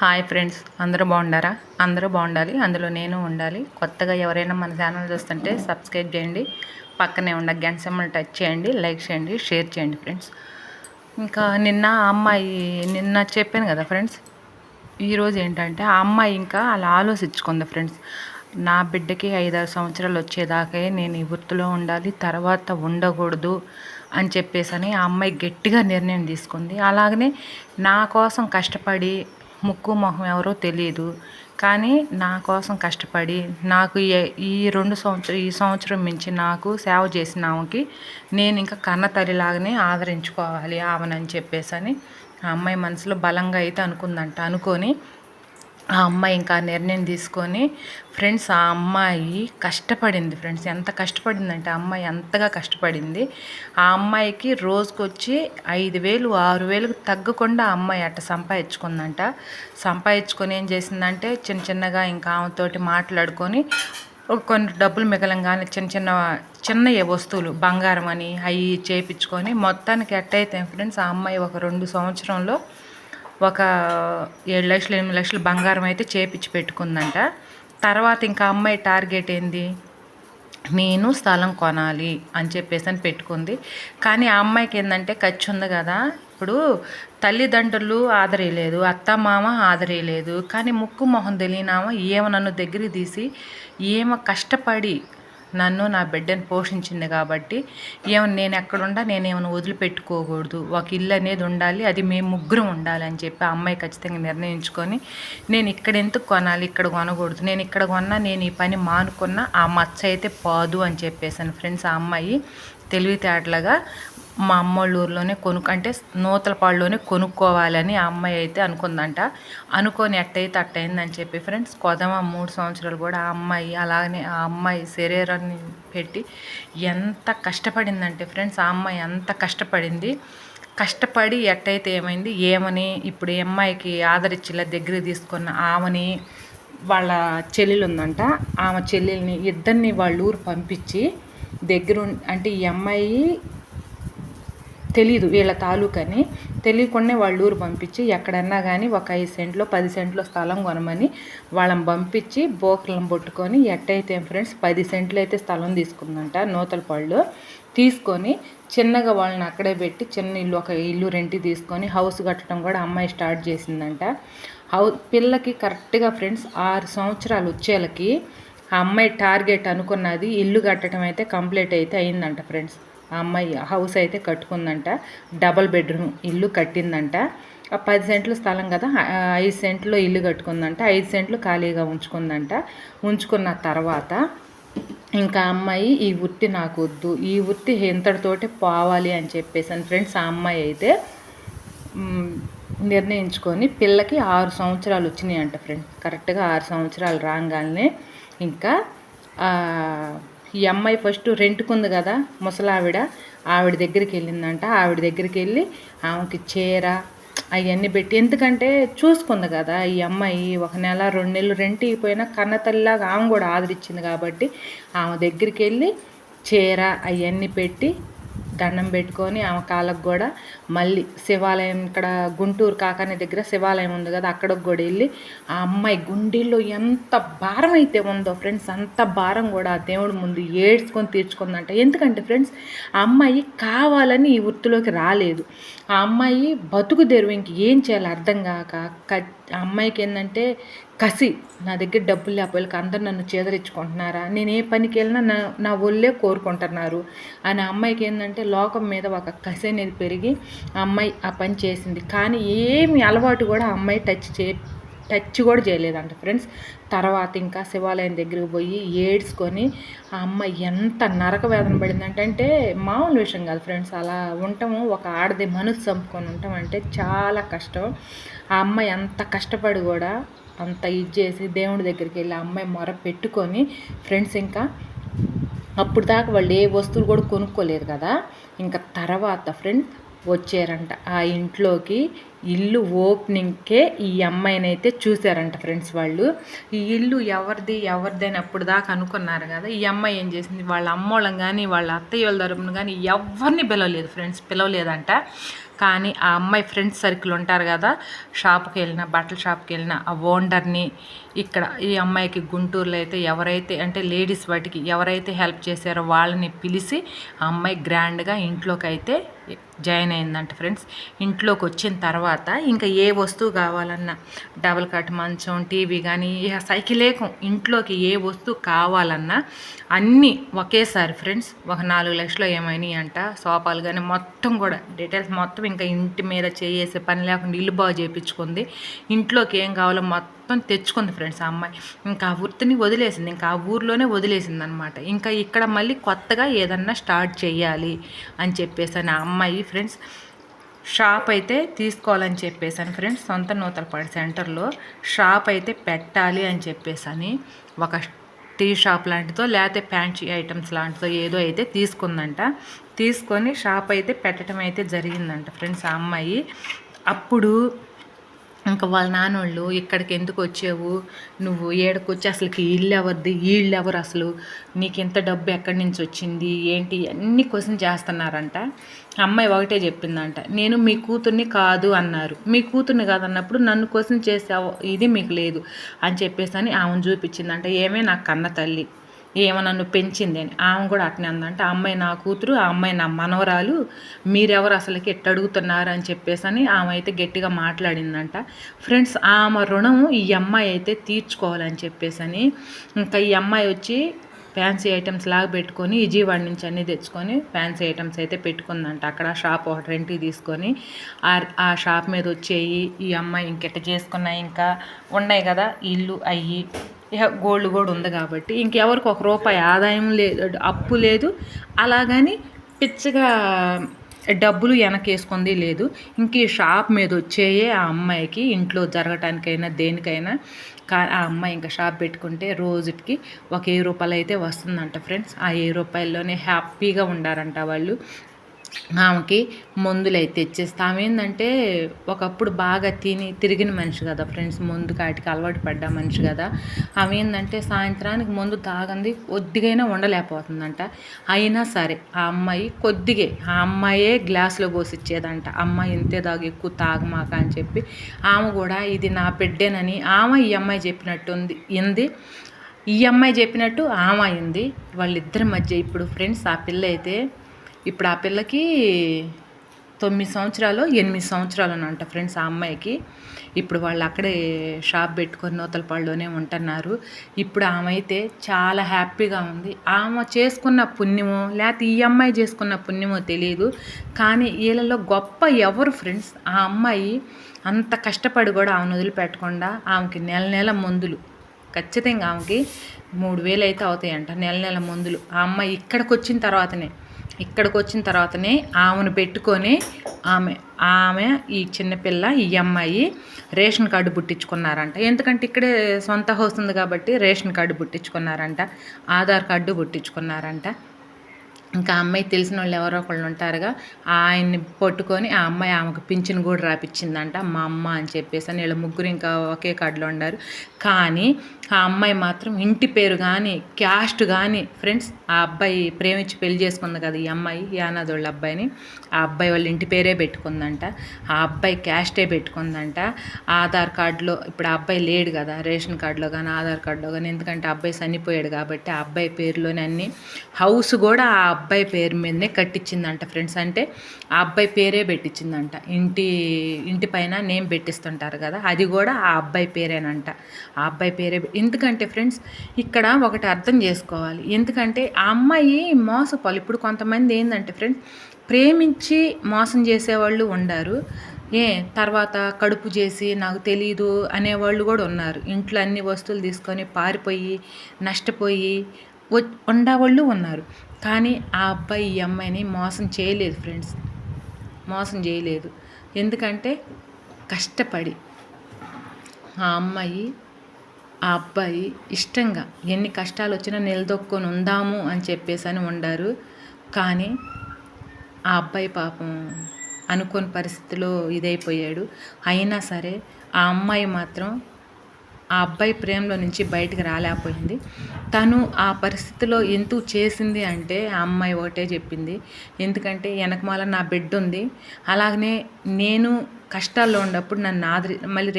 Hi friends అందరూ బాగుండారా? అందరూ బాగుండాలి అందులో నేను ఉండాలి. కొత్తగా ఎవరైనా మన ఛానల్ చూస్తుంటే సబ్స్క్రైబ్ చేయండి పక్కనే ఉన్న గంట సెమ్మలు టచ్ చేయండి లైక్ చేయండి షేర్ చేయండి ఫ్రెండ్స్. ఇంకా నిన్న అమ్మాయి నిన్న చెప్పాను కదా ఫ్రెండ్స్ ఈరోజు ఏంటంటే ఆ అమ్మాయి ఇంకా అలా ఆలోచించుకుంది ఫ్రెండ్స్. నా బిడ్డకి ఐదారు సంవత్సరాలు వచ్చేదాకే నేను ఈ వృత్తిలో ఉండాలి తర్వాత ఉండకూడదు అని చెప్పేసి అని ఆ అమ్మాయి గట్టిగా నిర్ణయం తీసుకుంది. అలాగనే నా కోసం కష్టపడి ముక్కు మొహం ఎవరో తెలియదు కానీ నా కోసం కష్టపడి నాకు ఈ రెండు సంవత్సరం ఈ సంవత్సరం మించి నాకు సేవ చేసిన ఆమెకి నేను ఇంకా కన్న తల్లిలాగానే ఆదరించుకోవాలి ఆమెనని చెప్పేసి అని ఆ అమ్మాయి మనసులో బలంగా అయితే అనుకుందంట. అనుకొని ఆ అమ్మాయి ఇంకా నిర్ణయం తీసుకొని ఫ్రెండ్స్ ఆ అమ్మాయి కష్టపడింది ఫ్రెండ్స్. ఎంత కష్టపడిందంటే ఆ అమ్మాయి ఎంతగా కష్టపడింది. ఆ అమ్మాయికి రోజుకొచ్చి ఐదు వేలు ఆరు వేలకు తగ్గకుండా ఆ అమ్మాయి అట్ట సంపాదించుకుందంట. సంపాదించుకొని ఏం చేసిందంటే చిన్న చిన్నగా ఇంకా ఆమెతోటి మాట్లాడుకొని కొన్ని డబ్బులు మిగలంగానే చిన్న చిన్న చిన్న వస్తువులు బంగారం అని అవి చేపించుకొని మొత్తానికి ఎట్టయితే ఫ్రెండ్స్ ఆ అమ్మాయి ఒక రెండు సంవత్సరంలో ఒక ఏడు లక్షలు ఎనిమిది లక్షలు బంగారం అయితే చేపించి పెట్టుకుందంట. తర్వాత ఇంకా అమ్మాయి టార్గెట్ ఏంది? నేను స్థలం కొనాలి అని చెప్పేసి అని పెట్టుకుంది. కానీ ఆ అమ్మాయికి ఏంటంటే ఖర్చు ఉంది కదా. ఇప్పుడు తల్లిదండ్రులు ఆదరేయలేదు అత్త మామ ఆదరేయలేదు. కానీ ముక్కు మొహం తెలియనామ ఏమో నన్ను దగ్గరికి తీసి ఏమో కష్టపడి నన్ను నా బిడ్డను పోషించింది కాబట్టి ఏమైనా నేను ఎక్కడుండా నేను ఏమైనా వదిలిపెట్టుకోకూడదు. ఒక ఇల్లు అనేది ఉండాలి అది మేము ముగ్గురం ఉండాలి అని చెప్పి ఆ అమ్మాయి ఖచ్చితంగా నిర్ణయించుకొని నేను ఇక్కడ ఎందుకు కొనాలి ఇక్కడ కొనకూడదు నేను ఇక్కడ కొన్నా నేను ఈ పని మానుకున్నా ఆ మచ్చ అయితే పోదు అని చెప్పేసాను. ఫ్రెండ్స్ ఆ అమ్మాయి తెలివితేటలుగా మా అమ్మోళ్ళ ఊర్లోనే కొను అంటే నూతలపాడులోనే కొనుక్కోవాలని ఆ అమ్మాయి అయితే అనుకుందంట. అనుకొని ఎట్టయితే అట్టయిందని చెప్పి ఫ్రెండ్స్ కొదమ మూడు సంవత్సరాలు కూడా ఆ అమ్మాయి అలాగనే ఆ అమ్మాయి శరీరాన్ని పెట్టి ఎంత కష్టపడిందంటే ఫ్రెండ్స్ ఆ అమ్మాయి ఎంత కష్టపడింది. కష్టపడి ఎట్టయితే ఏమైంది? ఏమని ఇప్పుడు ఈ అమ్మాయికి ఆదరించిలా దగ్గర తీసుకున్న ఆమెని వాళ్ళ చెల్లెలు ఉందంట ఆమె చెల్లెల్ని ఇద్దరిని వాళ్ళ ఊరు పంపించి దగ్గర అంటే ఈ అమ్మాయి తెలీదు వీళ్ళ తాలూకని. తెలియకుండానే వాళ్ళ ఊరు పంపించి ఎక్కడన్నా కానీ ఒక ఐదు సెంట్లో పది సెంట్లో స్థలం కొనమని వాళ్ళని పంపించి బోకలను పట్టుకొని ఎట్టయితే ఫ్రెండ్స్ పది సెంట్లు అయితే స్థలం తీసుకుందంట నూతలపాళ్ళు తీసుకొని చిన్నగా వాళ్ళని అక్కడే పెట్టి చిన్న ఇల్లు ఒక ఇల్లు రెంట్ తీసుకొని హౌస్ కట్టడం కూడా అమ్మాయి స్టార్ట్ చేసిందంట. హౌ పిల్లకి కరెక్ట్గా ఫ్రెండ్స్ ఆరు సంవత్సరాలు వచ్చేలకి ఆ అమ్మాయి టార్గెట్ అనుకున్నది ఇల్లు కట్టడం అయితే కంప్లీట్ అయితే అయిందంట ఫ్రెండ్స్. ఆ అమ్మాయి హౌస్ అయితే కట్టుకుందంట. డబల్ బెడ్రూమ్ ఇల్లు కట్టిందంట. ఆ పది సెంట్లు స్థలం కదా ఐదు సెంట్లో ఇల్లు కట్టుకుందంట. ఐదు సెంట్లు ఖాళీగా ఉంచుకుందంట. ఉంచుకున్న తర్వాత ఇంకా అమ్మాయి ఈ వృత్తి నాకు వద్దు. ఈ వృత్తి ఇంతటితోటి పోవాలి అని చెప్పేసి ఫ్రెండ్స్ ఆ అమ్మాయి అయితే నిర్ణయించుకొని పిల్లకి ఆరు సంవత్సరాలు వచ్చినాయి అంట ఫ్రెండ్స్. కరెక్ట్గా ఆరు సంవత్సరాలు రాగానే ఇంకా ఈ అమ్మాయి ఫస్ట్ రెంట్కుంది కదా ముసలావిడ. ఆవిడ దగ్గరికి వెళ్ళిందంట ఆవిడ దగ్గరికి వెళ్ళి ఆమెకి చీర అవన్నీ పెట్టి ఎందుకంటే చూసుకుంది కదా ఈ అమ్మాయి ఒక నెల రెండు నెలలు రెంట్ ఇపోయినా కన్నతల్లిలాగా ఆమె కూడా ఆదరించింది కాబట్టి ఆమె దగ్గరికి వెళ్ళి చీర అవన్నీ పెట్టి దండం పెట్టుకొని ఆమె కాళ్ళకు కూడా మళ్ళీ శివాలయం ఇక్కడ గుంటూరు కాకాని దగ్గర శివాలయం ఉంది కదా అక్కడ కూడా వెళ్ళి ఆ అమ్మాయి గుండెల్లో ఎంత భారం అయితే ఉందో ఫ్రెండ్స్ అంత భారం కూడా ఆ దేవుడి ముందు ఏడ్చుకొని తీర్చుకుందంట. ఎందుకంటే ఫ్రెండ్స్ ఆ అమ్మాయి కావాలని ఈ వృత్తిలోకి రాలేదు. ఆ అమ్మాయి బతుకు తెరువు ఇంక ఏం చేయాలి అర్థం కాక క- ఆ అమ్మాయికి ఏంటంటే కసి నా దగ్గర డబ్బులు లేకపోతే అందరు నన్ను చేదరించుకుంటున్నారా? నేను ఏ పనికి వెళ్ళినా నా నా ఒళ్ళే కోరుకుంటున్నారు. అని అమ్మాయికి ఏంటంటే లోకం మీద ఒక కసి అనేది పెరిగి ఆ అమ్మాయి ఆ పని చేసింది. కానీ ఏమి అలవాటు కూడా ఆ అమ్మాయి టచ్ చే టచ్ కూడా చేయలేదంట ఫ్రెండ్స్. తర్వాత ఇంకా శివాలయం దగ్గరికి పోయి ఏడ్చుకొని ఆ అమ్మాయి ఎంత నరక వేదన పడిందంటే అంటే మామూలు విషయం కాదు ఫ్రెండ్స్. అలా ఉండటము ఒక ఆడది మనసు చంపుకొని ఉంటాం అంటే చాలా కష్టం. ఆ అమ్మాయి ఎంత కష్టపడి కూడా అంత ఇది చేసి దేవుడి దగ్గరికి వెళ్ళి ఆ అమ్మాయి మొర పెట్టుకొని ఫ్రెండ్స్ ఇంకా అప్పుడు దాకా వాళ్ళు ఏ వస్తువులు కూడా కొనుక్కోలేదు కదా. ఇంకా తర్వాత ఫ్రెండ్స్ వచ్చారంట. ఆ ఇంట్లోకి ఇల్లు ఓపెనింగ్కే ఈ అమ్మాయిని అయితే చూశారంట ఫ్రెండ్స్ వాళ్ళు. ఈ ఇల్లు ఎవరిది ఎవరిది అని అప్పుడు దాకా అనుకున్నారు కదా. ఈ అమ్మాయి ఏం చేసింది? వాళ్ళ అమ్మోళ్ళం కానీ వాళ్ళ అత్తయ్య వాళ్ళ తరపున కానీ ఎవరిని పిలవలేదు ఫ్రెండ్స్. పిలవలేదంట. కానీ ఆ అమ్మాయి ఫ్రెండ్స్ సర్కిల్ ఉంటారు కదా షాప్కి వెళ్ళిన బట్టల షాప్కి వెళ్ళిన ఆ ఓనర్ని ఇక్కడ ఈ అమ్మాయికి గుంటూరులో అయితే ఎవరైతే అంటే లేడీస్ వాటికి ఎవరైతే హెల్ప్ చేశారో వాళ్ళని పిలిచి ఆ అమ్మాయి గ్రాండ్గా ఇంట్లోకి అయితే జాయిన్ అయిందంట ఫ్రెండ్స్. ఇంట్లోకి వచ్చిన తర్వాత ఇంకా ఏ వస్తువు కావాలన్నా డబల్ కట్ మంచం టీవీ కానీ సైకిలేకం ఇంట్లోకి ఏ వస్తువు కావాలన్నా అన్నీ ఒకేసారి ఫ్రెండ్స్. ఒక నాలుగు లక్షలు ఏమైనాయి అంట సోఫాలు కానీ మొత్తం కూడా. డీటెయిల్స్ మొత్తం ఇంకా ఇంటి మీద చేసే పని లేకుండా ఇల్లు బాగు చేయించుకుంది ఇంట్లోకి ఏం కావాలో మొత్తం మొత్తం తెచ్చుకుంది ఫ్రెండ్స్ ఆ అమ్మాయి. ఇంకా ఆ వృత్తిని వదిలేసింది. ఇంకా ఆ ఊర్లోనే వదిలేసింది అనమాట ఇంకా ఇక్కడ మళ్ళీ కొత్తగా ఏదన్నా స్టార్ట్ చేయాలి అని చెప్పేసి ఆ అమ్మాయి ఫ్రెండ్స్ షాప్ అయితే తీసుకోవాలని చెప్పేసాను ఫ్రెండ్స్ సొంత నూతలపాడు సెంటర్లో షాప్ అయితే పెట్టాలి అని చెప్పేసని ఒక టీ షాప్ లాంటిదో లేకపోతే ఫ్యాన్సీ ఐటమ్స్ లాంటిదో ఏదో అయితే తీసుకుందంట. తీసుకొని షాప్ అయితే పెట్టడం అయితే జరిగిందంట ఫ్రెండ్స్ ఆ అమ్మాయి. అప్పుడు ఇంకా వాళ్ళ నాన్నోళ్ళు ఇక్కడికి ఎందుకు వచ్చావు? నువ్వు ఏడకొచ్చి అసలుకి ఇల్లు ఎవరిది వీళ్ళు ఎవరు అసలు? నీకు ఇంత డబ్బు ఎక్కడి నుంచి వచ్చింది? ఏంటి? అన్ని క్వశ్చన్ చేస్తున్నారంట. అమ్మాయి ఒకటే చెప్పిందంట. నేను మీ కూతుర్ని కాదు అన్నారు. మీ కూతుర్ని కాదన్నప్పుడు నన్ను క్వశ్చన్ చేసే ఇది మీకు లేదు అని చెప్పేసి అని ఆమెను చూపించిందంట. ఏమే నాకు కన్న తల్లి? ఏమో నన్ను పెంచింది అని. ఆమె కూడా అట్నే అందంటే. ఆ అమ్మాయి నా కూతురు ఆ అమ్మాయి నా మనవరాలు మీరెవరు అసలుకి ఎట్టడుగుతున్నారు అని చెప్పేసి అని ఆమె అయితే గట్టిగా మాట్లాడిందంట. ఫ్రెండ్స్ ఆమె రుణం ఈ అమ్మాయి అయితే తీర్చుకోవాలని చెప్పేసి అని ఇంకా ఈ అమ్మాయి వచ్చి ఫ్యాన్సీ ఐటమ్స్ లాగా పెట్టుకొని విజయవాడ నుంచి అన్నీ తెచ్చుకొని ఫ్యాన్సీ ఐటమ్స్ అయితే పెట్టుకుందంట. అక్కడ షాప్ ఒకటి రెంట్కి తీసుకొని ఆ షాప్ మీద వచ్చేయి ఈ అమ్మాయి ఇంకెట్ట చేసుకున్నాయి ఇంకా ఉన్నాయి కదా ఇల్లు అయ్యి ఇక గోల్డ్ కూడా ఉంది కాబట్టి ఇంకెవరికి ఒక రూపాయి ఆదాయం లేదు అప్పు లేదు. అలాగని పిచ్చగా డబ్బులు వెనకేసుకుంది లేదు. ఇంక ఈ షాప్ మీద వచ్చేయే ఆ అమ్మాయికి ఇంట్లో జరగటానికైనా దేనికైనా కా ఆ అమ్మాయి ఇంకా షాప్ పెట్టుకుంటే రోజుకి ఒక వెయ్యి రూపాయలు అయితే వస్తుందంట ఫ్రెండ్స్. ఆ వెయ్యి రూపాయల్లోనే హ్యాపీగా ఉండారంట వాళ్ళు. ఆమెకి మందులు అయితే తెచ్చేస్తా ఆమె ఏంటంటే ఒకప్పుడు బాగా తిని తిరిగిన మనిషి కదా ఫ్రెండ్స్. ముందు కాటికి అలవాటు పడ్డ మనిషి కదా. ఆమె ఏంటంటే సాయంత్రానికి మందు తాగంది కొద్దిగైనా ఉండలేకపోతుందంట అయినా సరే ఆ అమ్మాయి కొద్దిగే ఆ అమ్మాయే గ్లాసులో పోసిచ్చేదంట. అమ్మాయి ఇంతే తాగు ఎక్కువ తాగమాక అని చెప్పి ఆమె కూడా ఇది నా బిడ్డేనని ఆమె ఈ అమ్మాయి చెప్పినట్టు ఉంది ఇంది. ఈ అమ్మాయి చెప్పినట్టు ఆమె అయింది. వాళ్ళిద్దరి మధ్య ఇప్పుడు ఫ్రెండ్స్ ఆ పిల్ల అయితే ఇప్పుడు ఆ పిల్లకి తొమ్మిది సంవత్సరాలు ఎనిమిది సంవత్సరాలు అంట ఫ్రెండ్స్ ఆ అమ్మాయికి. ఇప్పుడు వాళ్ళు అక్కడే షాప్ పెట్టుకొని నూతలపాడులోనే ఉంటున్నారు. ఇప్పుడు ఆమె అయితే చాలా హ్యాపీగా ఉంది. ఆమె చేసుకున్న పుణ్యమో లేకపోతే ఈ అమ్మాయి చేసుకున్న పుణ్యమో తెలియదు కానీ వీళ్ళలో గొప్ప ఎవరు ఫ్రెండ్స్? ఆ అమ్మాయి అంత కష్టపడి కూడా ఆమెను వదిలిపెట్టకుండా ఆమెకి నెల నెల మందులు. ఖచ్చితంగా ఆమెకి మూడు వేలు అయితే అవుతాయంట నెల నెల మందులు. ఆ అమ్మాయి ఇక్కడికి వచ్చిన తర్వాతనే. ఇక్కడికి వచ్చిన తర్వాతనే ఆమెను పెట్టుకొని ఆమె ఆమె ఈ చిన్నపిల్ల ఈ అమ్మాయి రేషన్ కార్డు పుట్టించుకున్నారంట. ఎందుకంటే ఇక్కడే సొంత హౌస్ ఉంది కాబట్టి రేషన్ కార్డు పుట్టించుకున్నారంట ఆధార్ కార్డు పుట్టించుకున్నారంట. ఇంకా అమ్మాయి తెలిసిన వాళ్ళు ఎవరో ఒకళ్ళు ఉంటారుగా ఆయన్ని పట్టుకొని ఆ అమ్మాయి ఆమెకు పింఛన్ కూడా రాపిచ్చిందంట మా అమ్మ అని చెప్పేసి అని వీళ్ళ ముగ్గురు ఇంకా ఒకే కార్డులో ఉన్నారు. కానీ ఆ అమ్మాయి మాత్రం ఇంటి పేరు కానీ క్యాస్ట్ కానీ ఫ్రెండ్స్ ఆ అబ్బాయి ప్రేమించి పెళ్ళి చేసుకుంది కదా ఈ అమ్మాయి యానాదోళ్ళ అబ్బాయిని ఆ అబ్బాయి వాళ్ళ ఇంటి పేరే పెట్టుకుందంట ఆ అబ్బాయి క్యాస్టే పెట్టుకుందంట ఆధార్ కార్డులో ఇప్పుడు ఆ అబ్బాయి లేడు కదా రేషన్ కార్డులో కానీ ఆధార్ కార్డులో కానీ ఎందుకంటే ఆ అబ్బాయి చనిపోయాడు కాబట్టి ఆ అబ్బాయి పేరులోనే అన్ని హౌస్ కూడా ఆ అబ్బాయి పేరు మీదనే కట్టించిందంట ఫ్రెండ్స్. అంటే ఆ అబ్బాయి పేరే పెట్టించిందంట ఇంటి ఇంటి పైన నేమ్ పెట్టిస్తుంటారు కదా అది కూడా ఆ అబ్బాయి పేరేనంట. ఆ అబ్బాయి పేరే ఎందుకంటే ఫ్రెండ్స్ ఇక్కడ ఒకటి అర్థం చేసుకోవాలి. ఎందుకంటే ఆ అమ్మాయి మోసపోవాలి. ఇప్పుడు కొంతమంది ఏంటంటే ఫ్రెండ్స్ ప్రేమించి మోసం చేసేవాళ్ళు ఉండారు. ఏ తర్వాత కడుపు చేసి నాకు తెలీదు అనేవాళ్ళు కూడా ఉన్నారు. ఇంట్లో అన్ని వస్తువులు తీసుకొని పారిపోయి నష్టపోయి ఉండేవాళ్ళు ఉన్నారు. కానీ ఆ అబ్బాయి ఈ అమ్మాయిని మోసం చేయలేదు ఫ్రెండ్స్. మోసం చేయలేదు. ఎందుకంటే కష్టపడి ఆ అమ్మాయి ఆ అబ్బాయి ఇష్టంగా ఎన్ని కష్టాలు వచ్చినా నిలదొక్కొని ఉందాము అని చెప్పేసి అని ఉండారు. కానీ ఆ అబ్బాయి పాపం అనుకోని పరిస్థితిలో ఇదైపోయాడు. అయినా సరే ఆ అమ్మాయి మాత్రం ఆ అబ్బాయి ప్రేమలో నుంచి బయటకు రాలేకపోయింది. తను ఆ పరిస్థితిలో ఎందుకు చేసింది అంటే ఆ అమ్మాయి ఒకటే చెప్పింది. ఎందుకంటే వెనకమాల నా బిడ్డ ఉంది. అలాగనే నేను కష్టాల్లో ఉన్నప్పుడు నన్ను ఆదరి మళ్ళీ రేపు